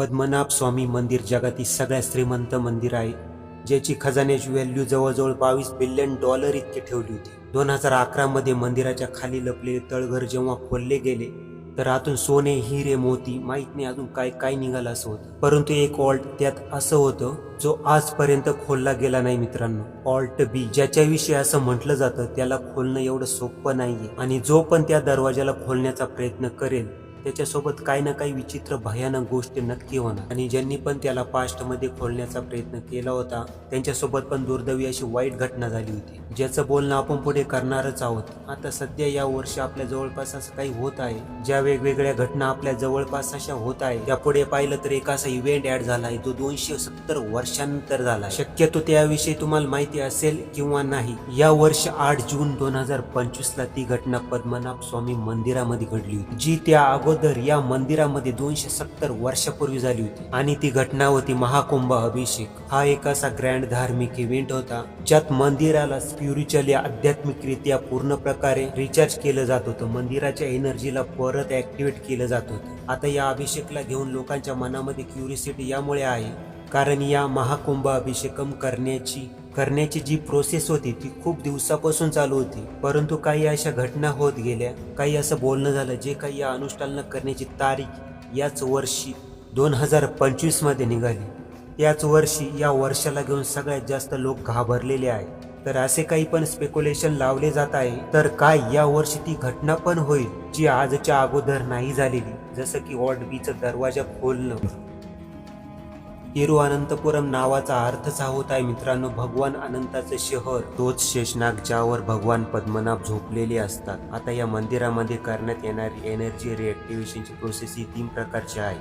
पद्मनाभ स्वामी मंदिर जगातील सगळ्यात श्रीमंत मंदिर आहे ज्याची खजान्याची व्हॅल्यू जवळजवळ बावीस बिलियन डॉलर इतकी ठेवली होती. दोन हजार अकरामध्ये मंदिराच्या खाली लपलेले तळघर जेव्हा खोलले गेले तर आतून सोने हिरे मोती माहीत नाही अजून काय काय निघालं असं होतं. परंतु एक ऑल्ट त्यात असं होतं जो आजपर्यंत खोलला गेला नाही मित्रांनो. ऑल्ट बी ज्याच्याविषयी असं म्हटलं जातं त्याला खोलणं एवढं सोपं नाहीये. आणि जो पण त्या दरवाजाला खोलण्याचा प्रयत्न करेल त्याच्यासोबत काही ना काही विचित्र भयानक गोष्टी नक्की होणार. आणि ज्यांनी पण त्याला पास्टमध्ये खोलण्याचा प्रयत्न केला होता त्यांच्यासोबत पण दुर्दैवी अशी वाईट घटना झाली होती. ज्याचं बोलणं आपण पुढे करणारच आहोत. आता सध्या या वर्षी आपल्या जवळपास असं काही होत आहे. ज्या वेगवेगळ्या घटना आपल्या जवळपास अशा होत आहे त्या पुढे पाहिलं तर एक असा इव्हेंट ऍड झाला आहे जो दोनशे सत्तर वर्षांनंतर झाला शक्यतो त्याविषयी तुम्हाला माहिती असेल किंवा नाही या वर्ष आठ जून दोन हजार पंचवीस ला ती घटना पद्मनाभ स्वामी मंदिरामध्ये घडली होती. जी त्या अगोदर अगोदर या मंदिरामध्ये दोनशे सत्तर वर्षापूर्वी झाली होती. आणि ती घटना होती महाकुंभ अभिषेक हा एक असा ग्रँड धार्मिक इव्हेंट होता ज्यात मंदिराला स्पिरिच्युअली आध्यात्मिकरित्या पूर्ण प्रकारे रिचार्ज केलं जात होतं. मंदिराच्या एनर्जीला परत ऍक्टिव्हेट केलं जात होतं. आता या अभिषेकला घेऊन लोकांच्या मनामध्ये क्युरिसिटी यामुळे आहे कारण या महाकुंभ अभिषेकम करण्याची करण्याची जी प्रोसेस होती ती खूप दिवसापासून चालू होती. परंतु काही अशा घटना होत गेल्या. काही असं बोलणं झालं जे काही या अनुष्ठान करण्याची तारीख याच वर्षी दोन हजार पंचवीसमध्ये निघाली. त्याच वर्षी या वर्षाला घेऊन सगळ्यात जास्त लोक घाबरलेले आहेत. तर असे काही पण स्पेक्युलेशन लावले जात आहे. तर काय या वर्षी ती घटना पण होईल जी आजच्या अगोदर नाही झालेली? जसं की वॉर्ड बीचा दरवाजा खोलणं. तिरुअनंतपुरम नावाचा अर्थच हा होत आहे. मित्रांनो भगवान अनंताचं शहर तोच शेषनाग ज्यावर भगवान पद्मनाभ झोपलेले असतात. आता या मंदिरामध्ये करण्यात येणारी एनर्जी रिएक्टिव्हेशनची प्रोसेस ही तीन प्रकारची आहे.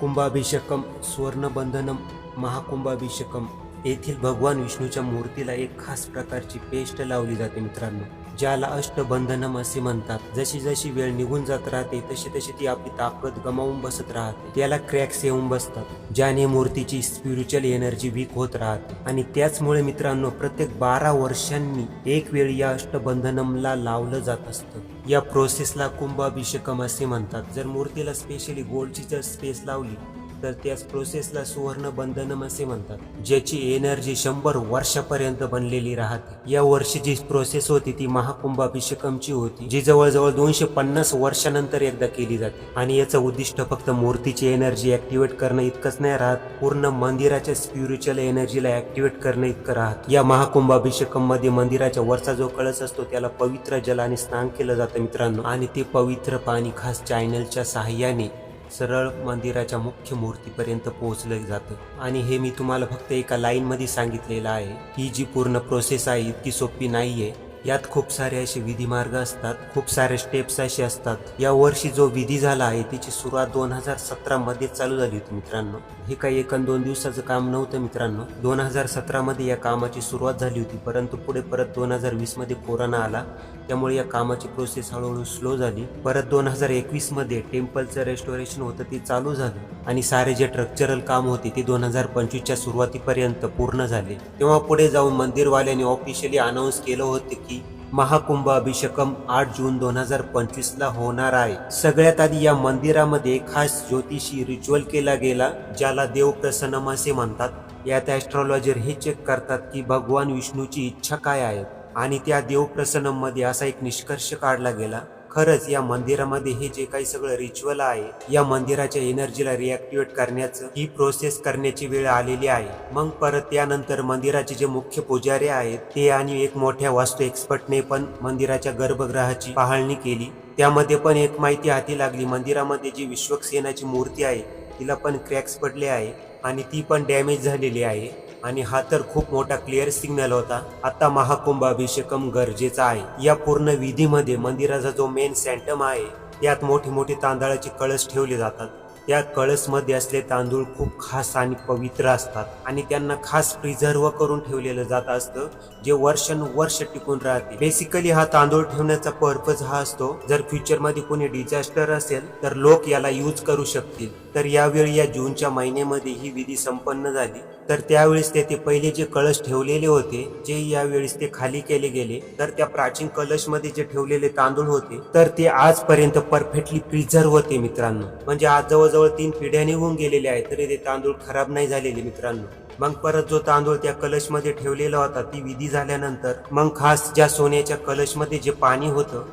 कुंभाभिषेकम स्वर्णबंधनम महाकुंभाभिषेकम येथील भगवान विष्णूच्या मूर्तीला एक खास प्रकारची पेस्ट लावली जाते मित्रांनो ज्याला अष्टबंधनम असे म्हणतात. जशी जशी वेळ निघून जात राहते तशी तशी ती आपली ताकद गमावून बसत राहते. त्याला क्रॅक्स येऊन बसतात ज्याने मूर्तीची स्पिरिच्युअल एनर्जी वीक होत राहते. आणि त्याचमुळे मित्रांनो प्रत्येक बारा वर्षांनी एक वेळ या अष्टबंधनमला लावलं जात असतं. या प्रोसेसला कुंभाभिषेकम असे म्हणतात. जर मूर्तीला स्पेशली गोल्डची जर स्पेस लावली तर त्याच प्रोसेसला सुवर्ण बंधनम असे म्हणतात ज्याची एनर्जी शंभर वर्षापर्यंत बनलेली राहते. या वर्षी जी प्रोसेस होती ती महाकुंभाभिषेकमची होती जी जवळजवळ दोनशे पन्नास वर्षानंतर एकदा केली जाते. आणि याचं उद्दिष्ट फक्त मूर्तीची एनर्जी ऍक्टिव्हेट करणं इतकंच नाही राहत पूर्ण मंदिराच्या स्पिरिच्युअल एनर्जीला ऍक्टिव्हेट करणं इतकं राहत. या महाकुंभाभिषेकममध्ये मंदिराच्या वरचा जो कळस असतो त्याला पवित्र जलाने स्नान केलं जातं मित्रांनो. आणि ते पवित्र पाणी खास चॅनलच्या सहाय्याने सरळ मंदिराच्या मुख्य मूर्तीपर्यंत पोहोचलं जातं. आणि हे मी तुम्हाला फक्त एका लाईनमध्ये सांगितलेलं आहे. ही जी पूर्ण प्रोसेस आहे इतकी सोपी नाही आहे यात खूप सारे असे विधी मार्ग असतात खूप सारे स्टेप्स असे असतात. या वर्षी जो विधी झाला आहे त्याची सुरुवात दोन हजार सतरा मध्ये चालू झाली होती मित्रांनो. हे काही एक दोन दिवसाचं काम नव्हतं मित्रांनो. दोन हजार सतरा मध्ये या कामाची सुरुवात झाली होती परंतु पुढे परत दोन हजार वीसमध्ये कोरोना आला. त्यामुळे या कामाची प्रोसेस हळूहळू स्लो झाली. परत दोन हजार एकवीसमध्ये टेम्पलचं रेस्टोरेशन होतं ते चालू झालं. आणि सारे जे स्ट्रक्चरल काम होते ते दोन हजार पंचवीसच्या सुरुवातीपर्यंत पूर्ण झाले. तेव्हा पुढे जाऊन मंदिरवाल्यांनी ऑफिशियली अनाऊन्स केलं होतं की महाकुंभ अभिषेकम आठ जून दोन हजार पंचवीस ला होणार आहे. सगळ्यात आधी या मंदिरामध्ये खास ज्योतिषी रिच्युअल केला गेला ज्याला देव प्रसन्नम असे म्हणतात. यात ॲस्ट्रॉलॉजर हे चेक करतात की भगवान विष्णूची इच्छा काय आहे. आणि त्या देव प्रसन्नममध्ये असा एक निष्कर्ष काढला गेला खरंच या मंदिरामध्ये हे जे काही सगळं रिच्युअल आहे या मंदिराच्या एनर्जीला रिॲक्टिवेट करण्याचं ही प्रोसेस करण्याची वेळ आलेली आहे. मग परत त्यानंतर मंदिराचे जे मुख्य पुजारी आहेत ते आणि एक मोठ्या वास्तू एक्सपर्टने पण मंदिराच्या गर्भगृहाची पाहणी केली. त्यामध्ये पण एक माहिती हाती लागली मंदिरामध्ये जी विश्वक्सेनाची मूर्ती आहे तिला पण क्रॅक्स पडले आहे आणि ती पण डॅमेज झालेली आहे. आणि हा तर खूप मोठा क्लिअर सिग्नल होता. आता महाकुंभ अभिषेकम गरजेचा आहे. या पूर्ण विधीमध्ये मंदिराचा जो मेन सॅन्टम आहे त्यात मोठी मोठी तांदळाची कळस ठेवले जातात. त्या कळसमध्ये असले तांदूळ खूप खास आणि पवित्र असतात. आणि त्यांना खास प्रिझर्व करून ठेवलेलं जात असतं जे वर्षानुवर्ष टिकून राहते. बेसिकली हा तांदूळ ठेवण्याचा पर्पज हा असतो जर फ्युचरमध्ये कोणी डिझास्टर असेल तर लोक याला यूज करू शकतील. तर यावेळी या जूनच्या महिन्यामध्ये ही विधी संपन्न झाली. तर त्यावेळेस तेथे पहिले जे कळश ठेवलेले होते जे यावेळेस ते खाली केले गेले तर त्या प्राचीन कलशमध्ये जे ठेवलेले तांदूळ होते तर ते आजपर्यंत परफेक्टली प्रिझर्व होते मित्रांनो. म्हणजे आज जवळजवळ तीन पिढ्या निघून गेलेले आहेत तरी ते तांदूळ खराब नाही झालेले मित्रांनो. मग परत जो तांदूळ त्या कलशमध्ये ठेवलेला होता ती विधी झाल्यानंतर मग खास ज्या सोन्याच्या कलशमध्ये जे पाणी होतं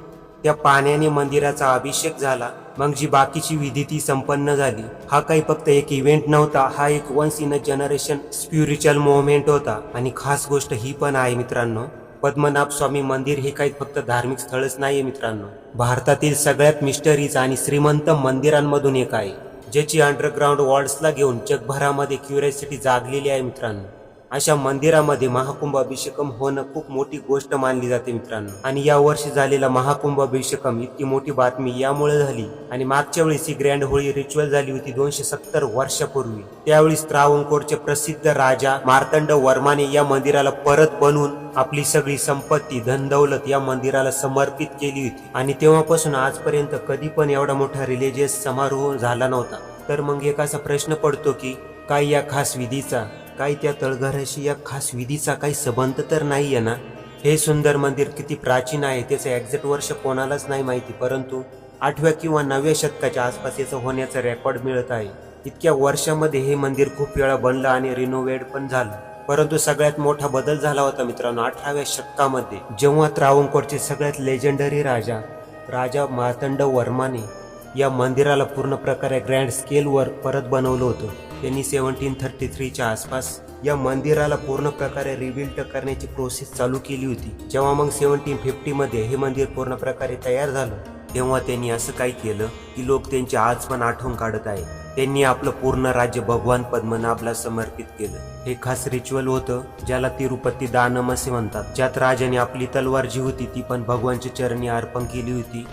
त्या पाण्याने मंदिराचा अभिषेक झाला. मग जी बाकीची विधी ती संपन्न झाली. हा काही फक्त एक इव्हेंट नव्हता हा एक once in a generation spiritual movement होता. आणि खास गोष्ट ही पण आहे मित्रांनो पद्मनाभ स्वामी मंदिर हे काही फक्त धार्मिक स्थळच नाहीये मित्रांनो. भारतातील सगळ्यात मिस्टरीज आणि श्रीमंत मंदिरांमधून एक आहे ज्याची अंडरग्राऊंड वॉर्ड्सला घेऊन जगभरामध्ये क्युरियासिटी जागलेली आहे मित्रांनो. अशा मंदिरामध्ये महाकुंभ अभिषेकम होणं खूप मोठी गोष्ट मानली जाते मित्रांनो. आणि या वर्षी झालेला महाकुंभ अभिषेकम इतकी मोठी बातमी यामुळे झाली. आणि मागच्या वेळेस ही ग्रँड होळी रिच्युअल झाली होती दोनशे सत्तर वर्षापूर्वी. त्यावेळी त्रावणकोरचे प्रसिद्ध राजा मार्तंड वर्माने या मंदिराला परत बनवून आपली सगळी संपत्ती धनदौलत या मंदिराला समर्पित केली होती. आणि तेव्हापासून आजपर्यंत कधी पण एवढा मोठा रिलिजियस समारोह झाला नव्हता. तर मग एक असा प्रश्न पडतो की काय या खास विधीचा काय त्या तळघराशी या खास विधीचा काही संबंध तर नाही आहे ना? हे सुंदर मंदिर किती प्राचीन आहे त्याचं एक्झॅक्ट वर्ष कोणालाच नाही माहिती परंतु आठव्या किंवा नवव्या शतकाच्या आसपास याचं होण्याचं रेकॉर्ड मिळत आहे. इतक्या वर्षामध्ये हे मंदिर खूप वेळा बनलं आणि रिनोव्हेट पण झालं. परंतु सगळ्यात मोठा बदल झाला होता मित्रांनो अठराव्या शतकामध्ये. जेव्हा त्रावणकोरचे सगळ्यात लेजेंडरी राजा राजा मार्तंड वर्माने या मंदिराला पूर्ण प्रकारे ग्रँड स्केलवर परत बनवलं होतं. त्यांनी सेवन्टीन थर्टी थ्रीच्या आसपास या मंदिराला पूर्ण प्रकारे रिबिल्ट करण्याची प्रोसेस चालू केली होती. जेव्हा मग सेवन्टीन फिफ्टीमध्ये हे मंदिर पूर्ण प्रकारे तयार झालं तेव्हा त्यांनी असं काय केलं की लोक त्यांची आज पण आठवण काढत आहे त्यांनी आपलं पूर्ण राज्य भगवान पद्मनाभला समर्पित केलं. हे खास रिच्युअल होतं ज्याला तिरुपती दानम असे म्हणतात. ज्यात राजाने आपली तलवार जी होती ती पण भगवानच्या चरणी अर्पण केली होती.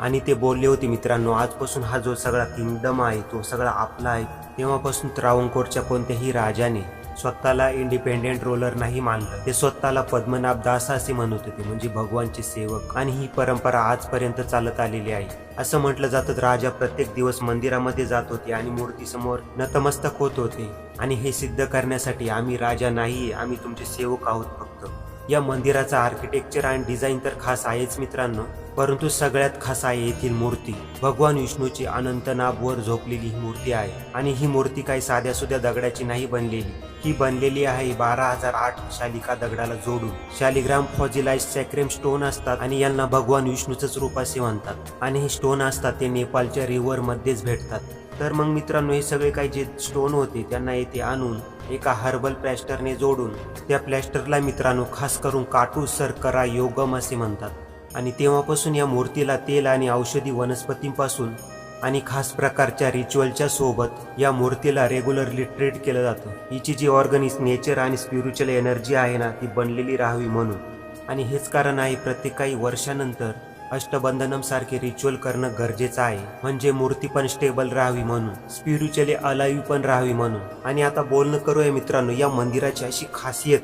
आणि ते बोलले होते मित्रांनो आजपासून हा जो सगळा किंगडम आहे तो सगळा आपला आहे. तेव्हापासून त्रावणकोरच्या कोणत्याही राजाने स्वतःला इंडिपेंडेंट रोलर नाही मानलं. ते स्वतःला पद्मनाभ दास असे म्हणत होते म्हणजे भगवानचे सेवक. आणि ही परंपरा आजपर्यंत चालत आलेली आहे. असं म्हटलं जातं राजा प्रत्येक दिवस मंदिरामध्ये जात होते आणि मूर्तीसमोर नतमस्तक होत होते. आणि हे सिद्ध करण्यासाठी आम्ही राजा नाही आम्ही तुमचे सेवक आहोत या मंदिराचा आर्किटेक्चर आणि डिझाईन तर खास आहेच मित्रांनो. परंतु सगळ्यात खास आहे येथील मूर्ती. भगवान विष्णूची अनंत नाभवर झोपलेली ही मूर्ती आहे. आणि ही मूर्ती काही साध्या सुध्या दगडाची नाही बनलेली. ही बनलेली आहे बारा हजार आठ शालिका दगडाला जोडून. शालिग्राम फॉजिलाइज सॅक्रेम स्टोन असतात आणि यांना भगवान विष्णूचंच रूप असे म्हणतात. आणि हे स्टोन असतात ते नेपाळच्या रिव्हर मध्येच भेटतात. तर मग मित्रांनो हे सगळे काही जे स्टोन होते त्यांना येथे आणून एका हर्बल प्लॅस्टरने जोडून त्या प्लॅस्टरला मित्रांनो खास करून काटू सरकरा योगम असे म्हणतात. आणि तेव्हापासून या मूर्तीला तेल आणि औषधी वनस्पतींपासून आणि खास प्रकारच्या रिच्युअलच्या सोबत या मूर्तीला रेग्युलरली ट्रीट केलं जातं. हिची जी ऑर्गनिक नेचर आणि स्पिरिच्युअल एनर्जी आहे ना ती बनलेली राहावी म्हणून. आणि हेच कारण आहे प्रत्येक काही वर्षानंतर अष्टबंधनम सारखे रिच्युअल करणं गरजेचं आहे. म्हणजे मूर्ती पण स्टेबल राहावी म्हणून स्पिरिच्युअली अलाईव्ह पण राहावी म्हणून. आणि आता बोलणं करूया मित्रांनो या मंदिराची अशी खासियत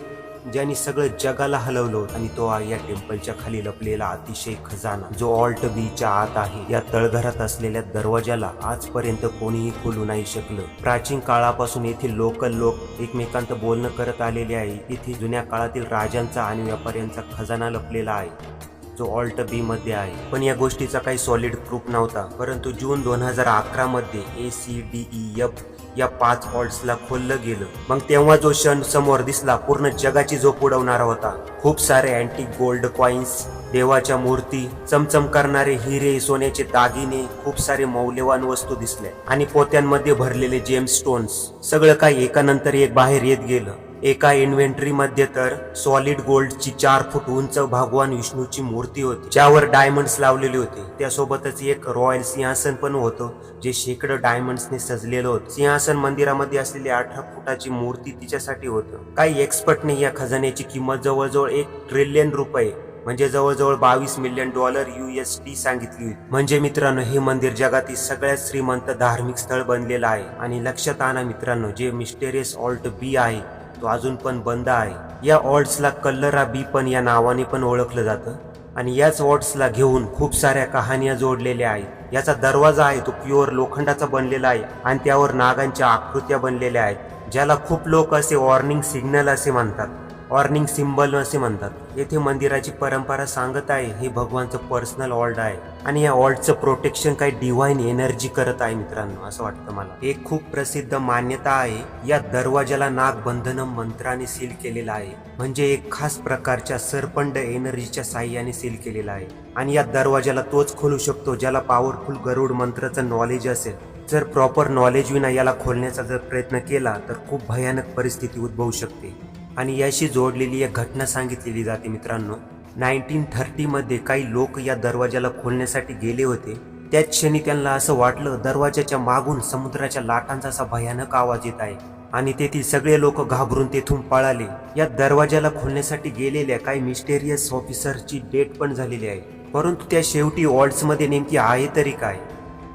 ज्यांनी सगळं जगाला हलवलं होतं. आणि तो आहे या टेम्पलच्या खाली लपलेला अतिशय खजाना जो ऑल्ट बीच्या आत आहे. या तळघरात असलेल्या दरवाजाला आजपर्यंत कोणीही खोलू नाही शकलं. प्राचीन काळापासून येथील लोकल लोक एकमेकांत बोलणं करत आलेले आहे. इथे जुन्या काळातील राजांचा आणि व्यापाऱ्यांचा खजाना लपलेला आहे. जो ऑल्ट बी मध्ये आहे. पण या गोष्टीचा काही सॉलिड प्रूफ नव्हता. परंतु जून दोन हजार अकरा मध्ये A C D E F या पाच ऑल्ट्सला खोललं गेलं. मग तेव्हा जो क्षण समोर दिसला पूर्ण जगाची झोप उडवणारा होता. खूप सारे अँटी गोल्ड कॉइन्स देवाच्या मूर्ती चमचम करणारे हिरे सोन्याचे दागिने खूप सारे मौल्यवान वस्तू दिसल्या आणि पोत्यांमध्ये भरलेले जेम्स स्टोन्स सगळं काही एकानंतर एक बाहेर येत गेलं. एका इन्व्हेंटरी मध्ये तर सॉलिड गोल्डची चार फूट उंच भगवान विष्णूची मूर्ती होती ज्यावर डायमंड्स लावलेले होते. त्यासोबतच एक रॉयल सिंहासन पण होतं जे शेकडो डायमंड्सने सजलेलं होतं. सिंहासन मंदिरामध्ये असलेली अठरा फुटाची मूर्ती तिच्यासाठी होतं. काही एक्सपर्टने या खजान्याची किंमत जवळजवळ एक ट्रिलियन रुपये म्हणजे जवळजवळ बावीस मिलियन डॉलर युएस टी सांगितली होती. म्हणजे मित्रांनो हे मंदिर जगातील सगळ्यात श्रीमंत धार्मिक स्थळ बनलेलं आहे. आणि लक्षात आणा मित्रांनो जे मिस्टेरियस ऑल्ट बी आहे तो अजून पण बंद आहे. या ऑल्ट्सला कल्लरा बी पण या नावाने पण ओळखलं जातं. आणि याच ऑल्ट्सला घेऊन खूप साऱ्या कहाण्या जोडलेल्या आहेत. याचा दरवाजा आहे तो प्युअर लोखंडाचा बनलेला आहे आणि त्यावर नागांच्या आकृत्या बनलेल्या आहेत ज्याला खूप लोक असे वॉर्निंग सिग्नल असे म्हणतात. वॉर्निंग सिम्बल असे म्हणतात. येथे मंदिराची परंपरा सांगत आहे हे भगवानचं पर्सनल ऑल्ड आहे. आणि या ऑल्डचं प्रोटेक्शन काही डिव्हाइन एनर्जी करत आहे मित्रांनो असं वाटतं मला. एक खूप प्रसिद्ध मान्यता आहे. या दरवाजाला नागबंधनम मंत्राने सील केलेला आहे. म्हणजे एक खास प्रकारच्या सरपंड एनर्जीच्या साह्याने सील केलेला आहे. आणि या दरवाजाला तोच खोलू शकतो ज्याला पॉवरफुल गरुड मंत्राचं नॉलेज असेल. जर प्रॉपर नॉलेज विना याला खोलण्याचा जर प्रयत्न केला तर खूप भयानक परिस्थिती उद्भवू शकते. आणि याशी जोडलेली एक घटना सांगितलेली जाते मित्रांनो. नाईन्टीन थर्टीमध्ये काही लोक या दरवाजाला खोलण्यासाठी गेले होते. त्याच क्षणी त्यांना असं वाटलं दरवाजाच्या मागून समुद्राच्या लाटांचा असा भयानक आवाज येत आहे. आणि तेथील सगळे लोक घाबरून तेथून पळाले. या दरवाजाला खोलण्यासाठी गेलेल्या काही मिस्टेरियस ऑफिसरची डेट पण झालेली आहे. परंतु त्या शेवटी ऑल्ड्समध्ये नेमकी आहे तरी काय?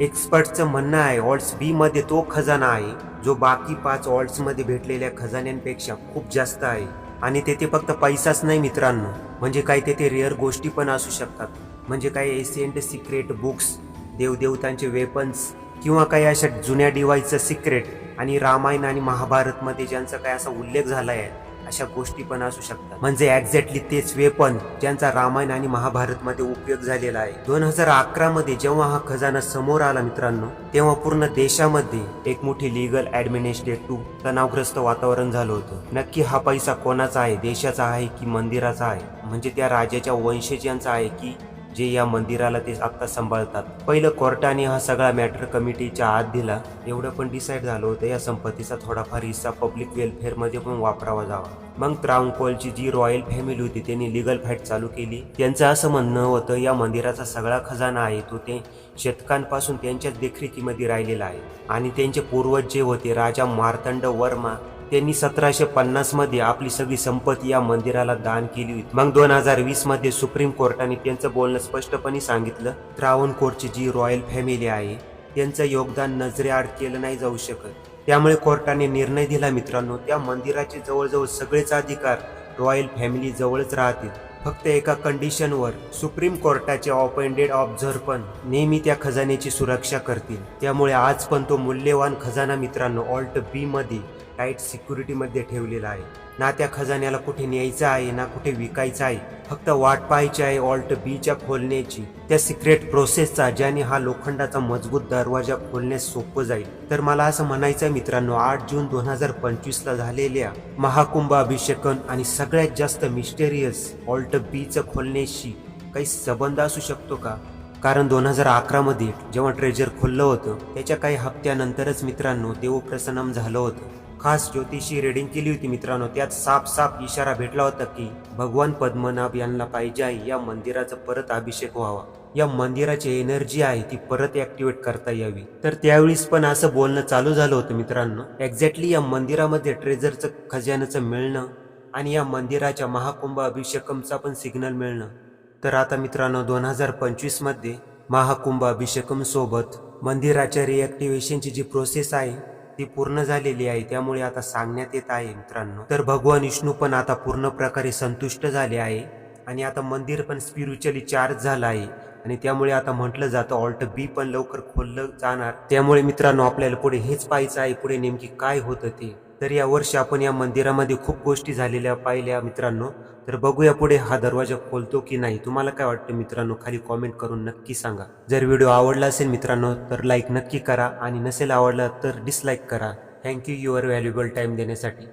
एक्सपर्टचं म्हणणं आहे ऑल्ट्स बीमध्ये तो खजाना आहे जो बाकी पाच ऑल्ट्समध्ये भेटलेल्या खजान्यांपेक्षा खूप जास्त आहे. आणि तेथे फक्त पैसाच नाही मित्रांनो. म्हणजे काही तेथे रेअर गोष्टी पण असू शकतात. म्हणजे काही एसियंट सिक्रेट बुक्स देवदेवतांचे वेपन्स किंवा काही अशा जुन्या डिवाईसचं सिक्रेट आणि रामायण आणि महाभारतमध्ये ज्यांचा काही असा उल्लेख झाला आहे अशा गोष्टी पण असू शकतात. म्हणजे एक्झॅक्टली तेच वेपन ज्यांचा रामायण आणि महाभारत मध्ये उपयोग झालेला आहे. दोन हजार अकरा मध्ये जेव्हा हा खजाना समोर आला मित्रांनो तेव्हा पूर्ण देशामध्ये एक मोठी लिगल ऍडमिनिस्ट्रेटिव्ह तणावग्रस्त वातावरण झालं होतं. नक्की हा पैसा कोणाचा आहे देशाचा आहे की मंदिराचा आहे? म्हणजे त्या राजाच्या वंशजांचा आहे की जे या मंदिराला ते आत्ता सांभाळतात. पहिलं कोर्टाने हा सगळा मॅटर कमिटीच्या आत दिला. एवढं पण डिसाईड झालं होतं या संपत्तीचा थोडाफार हिस्सा पब्लिक वेलफेअरमध्ये पण वापरावा जावा. मग त्रावणकोलची जी रॉयल फॅमिली होती त्यांनी लिगल फाईट चालू केली. त्यांचं असं म्हणणं होतं या मंदिराचा सगळा खजाना आहे तो ते शतकांपासून त्यांच्याच देखरेखीमध्ये राहिलेला आहे. आणि त्यांचे पूर्वज जे होते राजा मार्तंड वर्मा त्यांनी सतराशे पन्नासमध्ये आपली सगळी संपत्ती या मंदिराला दान केली होती. मग दोन हजार वीसमध्ये सुप्रीम कोर्टाने त्यांचं बोलणं स्पष्टपणे सांगितलं. त्रावणकोरची जी रॉयल फॅमिली आहे त्यांचं योगदान नजरेआड केलं नाही जाऊ शकत. त्यामुळे कोर्टाने निर्णय दिला मित्रांनो त्या मंदिराचे जवळजवळ सगळेच अधिकार रॉयल फॅमिली जवळच राहतील. फक्त एका कंडिशनवर सुप्रीम कोर्टाचे अपॉइंटेड ऑब्झर्व्ह पण नेहमी त्या खजान्याची सुरक्षा करतील. त्यामुळे आज पण तो मूल्यवान खजाना मित्रांनो ऑल्ट बी मध्ये टाईट सिक्युरिटीमध्ये ठेवलेला आहे. ना त्या खजान्याला कुठे न्यायचं आहे ना कुठे विकायचं आहे. फक्त वाट पाहायची आहे ऑल्ट बीच्या खोलण्याची. त्या सिक्रेट प्रोसेसचा ज्याने हा लोखंडाचा मजबूत दरवाजा खोलण्यास सोपं जाईल. तर मला असं म्हणायचं आहे मित्रांनो आठ जून दोन हजार पंचवीसला झालेल्या महाकुंभ अभिषेकन आणि सगळ्यात जास्त मिस्टेरियस ऑल्ट बीचं खोलण्याशी काही संबंध असू शकतो का? कारण दोन हजार अकरामध्ये जेव्हा ट्रेजर खोललं होतं त्याच्या काही हप्त्यानंतरच मित्रांनो देवप्रसनम झालं होतं. खास ज्योतिषी रेडिंग केली होती मित्रांनो. त्यात साफ साफ इशारा भेटला होता की भगवान पद्मनाभ यांना पाहिजे आहे. या मंदिराचा परत अभिषेक व्हावा. या मंदिराची एनर्जी आहे ती परत ऍक्टिवेट करता यावी. तर त्यावेळीस पण असं बोलणं चालू झालं होतं मित्रांनो. एक्झॅक्टली या मंदिरामध्ये ट्रेझरचं खजान्याचं मिळणं आणि या मंदिराच्या महाकुंभ अभिषेकमचा पण सिग्नल मिळणं. तर आता मित्रांनो दोन हजार पंचवीसमध्ये महाकुंभ अभिषेकम सोबत मंदिराच्या रिॲक्टिव्हेशनची जी प्रोसेस आहे ती पूर्ण झालेली आहे त्यामुळे आता सांगण्यात येत आहे मित्रांनो. तर भगवान विष्णू पण आता पूर्ण प्रकारे संतुष्ट झाले आहे आणि आता मंदिर पण स्पिरिच्युअली चार्ज झालं आहे. आणि त्यामुळे आता म्हटलं जातं ऑल्ट बी पण लवकर खोललं जाणार. त्यामुळे मित्रांनो आपल्याला पुढे हेच पाहायचं आहे पुढे नेमकी काय होतं ते. तर या वर्षी आपण या मंदिरामध्ये खूप गोष्टी झालेल्या पाहिल्या मित्रांनो. तर बघूया पुढे हा दरवाजा खोलतो की नाही. तुम्हाला काय वाटतं मित्रांनो? खाली कॉमेंट करून नक्की सांगा. जर व्हिडिओ आवडला असेल मित्रांनो तर लाईक नक्की करा. आणि नसेल आवडला तर डिसलाईक करा. थँक्यू युअर व्हॅल्युबल टाईम देण्यासाठी.